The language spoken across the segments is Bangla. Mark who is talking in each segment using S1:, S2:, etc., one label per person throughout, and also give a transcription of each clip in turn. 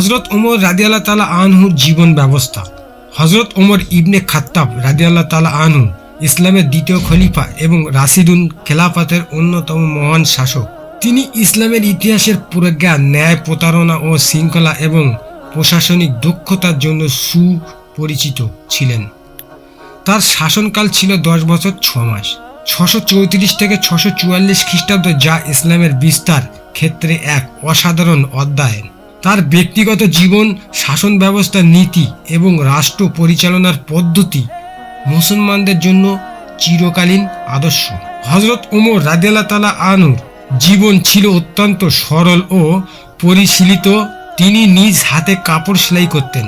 S1: হজরত ওমর রাদিয়াল্লাহ তালা আনহুর জীবন ব্যবস্থা। হজরত ওমর ইবনে খাত্তাব রাদিয়াল্লাহ তালা আনহু ইসলামের দ্বিতীয় খলিফা এবং রাশিদুন খেলাফাতের অন্যতম মহান শাসক। তিনি ইসলামের ইতিহাসের প্রজ্ঞা, ন্যায় প্রতারণা ও শৃঙ্খলা এবং প্রশাসনিক দক্ষতার জন্য সুপরিচিত ছিলেন। তার শাসনকাল ছিল দশ বছর ছ মাস। ছশো চৌত্রিশ থেকে ছশো চুয়াল্লিশ খ্রিস্টাব্দ যা ইসলামের বিস্তার ক্ষেত্রে এক অসাধারণ অধ্যায় তার ব্যক্তিগত জীবন, শাসন ব্যবস্থার নীতি এবং রাষ্ট্র পরিচালনার পদ্ধতি মুসলমানদের জন্য চিরকালীন আদর্শ। হজরত ওমর রাদিয়াল্লাহ তালা আনুর জীবন ছিল অত্যন্ত সরল ও পরিশীলিত। তিনি নিজ হাতে কাপড় সেলাই করতেন,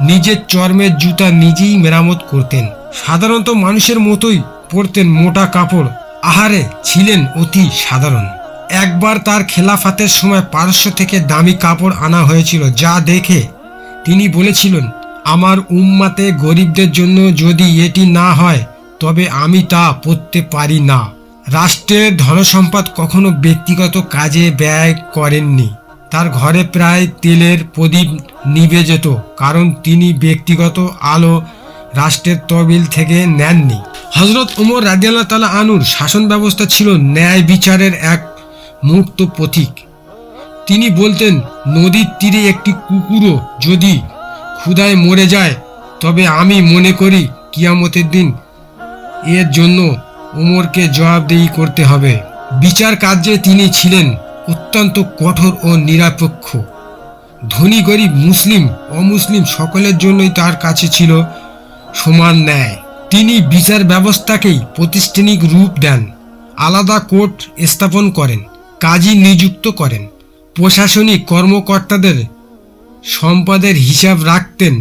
S1: নিজের চর্মের জুতা নিজেই মেরামত করতেন। সাধারণত মানুষের মতোই পরতেন মোটা কাপড়। আহারে ছিলেন অতি সাধারণ। একবার তার খেলাফাতের সময় পারস্য থেকে দামি কাপড় আনা হয়েছিল, যা দেখে তিনি বলেছিলেন, আমার উম্মাতে গরিবদের জন্য যদি এটি না হয়, তবে আমি তা পড়তে পারি না। রাষ্ট্রের ধনসম্পদ কখনো ব্যক্তিগত কাজে ব্যয় করেননি। তার ঘরে প্রায় তেলের প্রদীপ নিভে যেত কারণ তিনি ব্যক্তিগত আলো রাষ্ট্রের তহবিল থেকে নেননি। হজরত উমর রাজিয়াল্লাহ তালা আনুর শাসন ব্যবস্থা ছিল ন্যায় বিচারের এক মুক্ত প্রতীক তিনি বলতেন, নদীর তীরে একটি কুকুরও যদি ক্ষুধায় মরে যায়, তবে আমি মনে করি কিয়ামতের দিন এর জন্য ওমরকে জবাবদেহি করতে হবে। বিচার কার্যে তিনি ছিলেন অত্যন্ত কঠোর ও নিরপেক্ষ। ধনী, গরিব, মুসলিম, অমুসলিম সকলের জন্যই তার কাছে ছিল সমান ন্যায়। তিনি বিচার ব্যবস্থাকেই প্রতিষ্ঠানিক রূপ দেন, আলাদা কোর্ট স্থাপন করেন। কাজী নিযুক্ত করেন। প্রশাসনিক কর্মকর্তাদের সম্পদের হিসাব রাখতেন,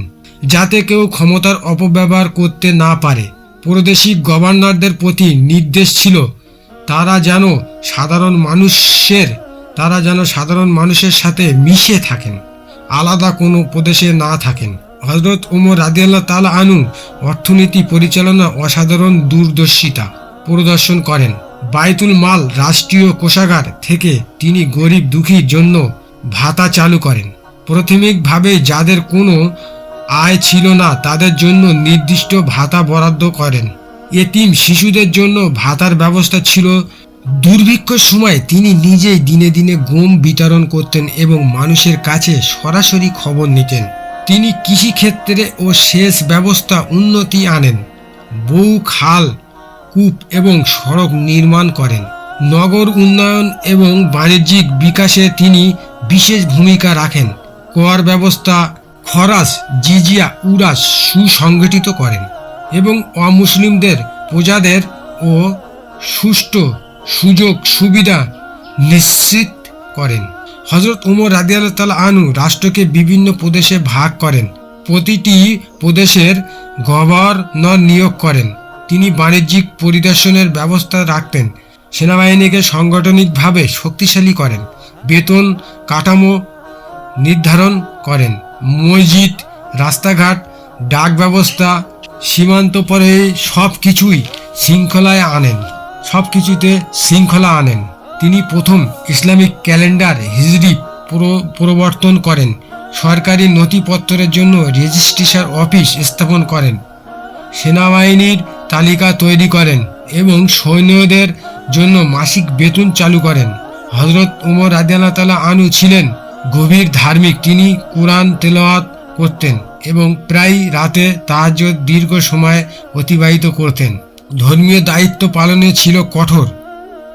S1: যাতে কেউ ক্ষমতার অপব্যবহার করতে না পারে। প্রদেশিক গভর্নরদের প্রতি নির্দেশ ছিল, তারা যেন সাধারণ মানুষের, তারা যেন সাধারণ মানুষের সাথে মিশে থাকেন, আলাদা কোনো প্রদেশে না থাকেন। হজরত উমর রাদিয়াল্লাহ তালা আনু অর্থনীতি পরিচালনা অসাধারণ দূরদর্শিতা প্রদর্শন করেন। বায়তুল মাল রাষ্ট্রীয় কোষাগার থেকে তিনি গরিব দুঃখীর জন্য ভাতা চালু করেন। প্রাথমিকভাবে যাদের কোনো আয় ছিল না, তাদের জন্য নির্দিষ্ট ভাতা বরাদ্দ করেন। এতিম শিশুদের জন্য ভাতার ব্যবস্থা ছিল। দুর্ভিক্ষর সময় তিনি নিজেই দিনে দিনে গম বিতরণ করতেন এবং মানুষের কাছে সরাসরি খবর নিতেন। তিনি কৃষিক্ষেত্রে ও সেচ ব্যবস্থা উন্নতি আনেন। বহু খাল কূপ এবং সড়ক নির্মাণ করেন। নগর উন্নয়ন এবং বাণিজ্যিক বিকাশে তিনি বিশেষ ভূমিকা রাখেন। কর ব্যবস্থা, খরাস, জিজিয়া, উরাস সুসংগঠিত করেন এবং অমুসলিমদের প্রজাদের ও সুষ্ঠু সুযোগ সুবিধা নিশ্চিত করেন। হজরত উমর তালা আনু রাষ্ট্রকে বিভিন্ন প্রদেশে ভাগ করেন। প্রতিটি প্রদেশের গভর্নর নিয়োগ করেন। তিনি বাণিজ্যিক পরিদর্শনের ব্যবস্থা রাখতেন। সেনাবাহিনীকে সাংগঠনিকভাবে শক্তিশালী করেন। বেতন কাঠামো নির্ধারণ করেন। মসজিদ, রাস্তাঘাট, ডাক ব্যবস্থা, সীমান্ত পরে সব কিছুই শৃঙ্খলায় আনেন। সব কিছুতে শৃঙ্খলা আনেন। তিনি প্রথম ইসলামিক ক্যালেন্ডার হিজরি প্রবর্তন করেন। সরকারি নথিপত্রের জন্য রেজিস্ট্রেশন অফিস স্থাপন করেন। সেনাবাহিনীর তালিকা তৈরি করেন এবং সৈন্যদের জন্য মাসিক বেতন চালু করেন। হজরত উমর রাদিয়াল্লাহ তালা আনু ছিলেন গভীর ধার্মিক। তিনি কোরআন তেলাওয়াত করতেন এবং প্রায় রাতে তাহাজ্জুদ দীর্ঘ সময় অতিবাহিত করতেন। ধর্মীয় দায়িত্ব পালনে ছিল কঠোর।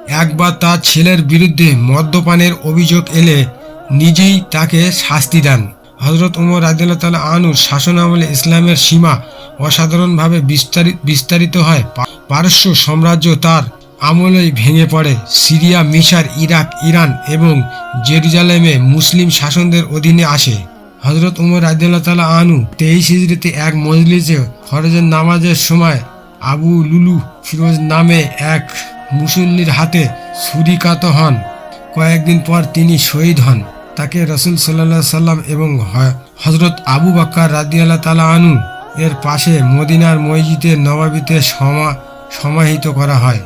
S1: একবার তার ছেলের বিরুদ্ধে মদ্যপানের অভিযোগ এলে নিজেই তাকে শাস্তি দেন। হজরত উমর রাদিয়াল্লাহ তালা আনুর শাসনামলে ইসলামের সীমা অসাধারণভাবে বিস্তারিত বিস্তারিত হয়। পারস্য সাম্রাজ্য তার আমলেই ভেঙে পড়ে। সিরিয়া, মিশর, ইরাক, ইরান এবং জেরুজালেমে মুসলিম শাসনদের অধীনে আসে। হজরত উমর রাদিয়াল্লাহ তালা আনু তেইশ হিজড়িতে এক মজলিসে ফরজের নামাজের সময় আবু লুলু ফিরোজ নামে এক মুসল্লির হাতে ছুরিকাত হন। কয়েকদিন পর তিনি শহীদ হন। তাকে রসুল সাল্লাহ সাল্লাম এবং হজরত আবু বাক্কার রাদিয়াল্লাহ তালা আনু এর পাশে মদিনার মসজিদে নবাবিতে সমা সমাহিত করা হয়।